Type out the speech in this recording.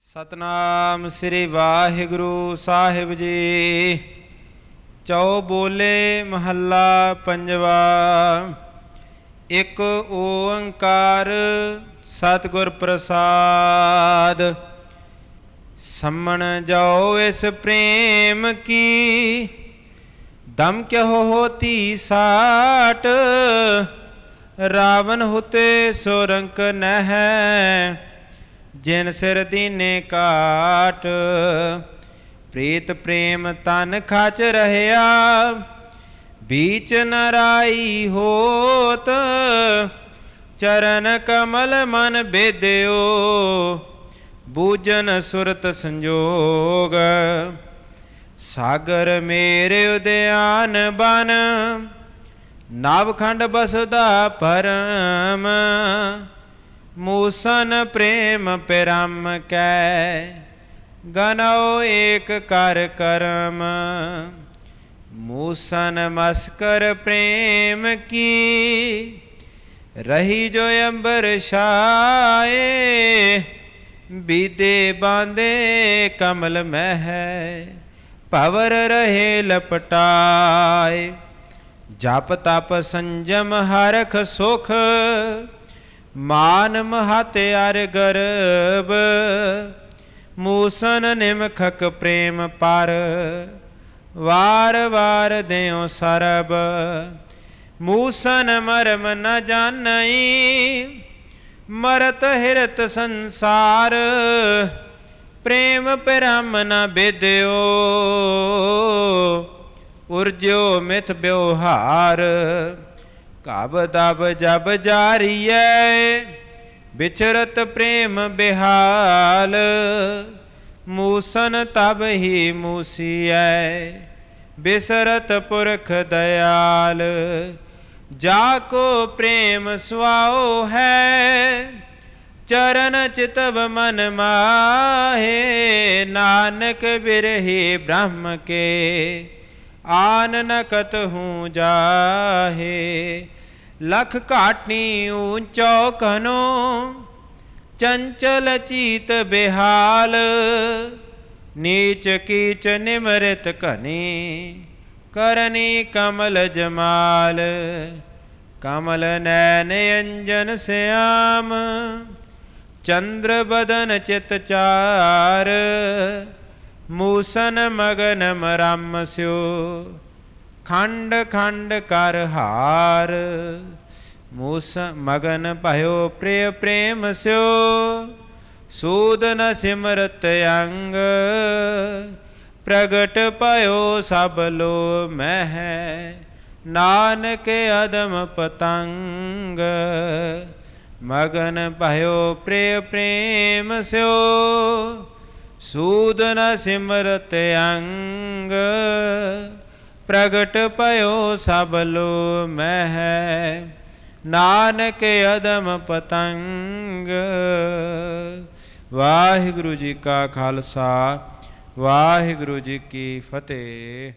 ਸਤਨਾਮ ਸ੍ਰੀ ਵਾਹਿਗੁਰੂ ਸਾਹਿਬ ਜੀ। ਚੌ ਬੋਲੇ ਮਹੱਲਾ ਪੰਜਵਾ। ਇੱਕ ਓੰਕਾਰ ਸਤਿਗੁਰ ਪ੍ਰਸਾਦ। सम्मन जाओ इस प्रेम की दम क्या हो होती साट रावण होते सोरंक न है जिन सिर दीने काट प्रीत प्रेम तन खाच रहया बीच नराई होत चरण कमल मन बेद्यो ਬੂਜਨ ਸੁਰਤ ਸੰਜੋਗ, ਸਾਗਰ ਮੇਰੇ ਉਦਿਆਨ ਬਨ ਨਵਖੰਡ ਬਸਦਾ ਪਰਮ, ਮੂਸਨ ਪ੍ਰੇਮ ਪਿਰਮ ਕੈ, ਗਨਉ ਏਕ ਕਰ ਕਰਮ, ਮੂਸਨ ਮਸਕਰ ਪ੍ਰੇਮ ਕੀ, ਰਹੀ ਜੋ ਅੰਬਰ ਛਾਏ बीते बांधे कमल में है पवर रहे लपटाए। जाप ताप संजम हरख सुख, मान महाते आर गर्भ। मूसन निमखक प्रेम पार, वार वार देव सरब। मूसन मरम न जानई ਮਰਤ ਹਿਰਤ ਸੰਸਾਰ, ਪ੍ਰੇਮ ਪਰਮ ਨ ਬਿਦਿਓ ਉਰਜਿਓ ਮਿਥ ਬਿਵਹਾਰ ਕਬ ਦਬ ਜਬ ਜਾਰੀਐ। ਵਿਚਰਤ ਪ੍ਰੇਮ ਬਿਹਾਲ, ਮੂਸਨ ਤਬ ਹੀ ਮੂਸੀਐ। ਬਿਸਰਤ ਪੁਰਖ ਦਇਆਲ जाको प्रेम स्वाओ है, चरण चितव मन माहे, नानक बिरहे ब्रह्म के, आन नकत हूँ जाहे। लख काटनी ऊंचो कनो, चंचल चीत बेहाल, नीच कीच निमृत कनी। ਕਰਨੀ ਕਮਲ ਜਮਾਲ। ਕਮਲ ਨੈਨ ਅੰਜਨ ਸਿਆਮ, ਚੰਦਰ ਬਦਨ ਚਿਤ ਚਾਰ, ਮੂਸਨ ਮਗਨ ਮਰਮ ਸਿਓ ਖੰਡ ਖੰਡ ਕਰ ਹਾਰ। ਮੂਸ ਮਗਨ ਭਇਓ ਪ੍ਰਿਯ ਪ੍ਰੇਮ ਸਿਓ ਸੂਦ ਨ ਸਿਮਰਤ ਅੰਗ प्रगट पयो सबलो मह। नानक अदम पतंग। मगन पयो प्रिय प्रेम स्यो। सूदन सिमरत अंग। प्रगट पयो सबलो मह। नानक अदम पतंग। वाहिगुरु जी का खालसा ਵਾਹਿਗੁਰੂ ਜੀ ਕੀ ਫਤਿਹ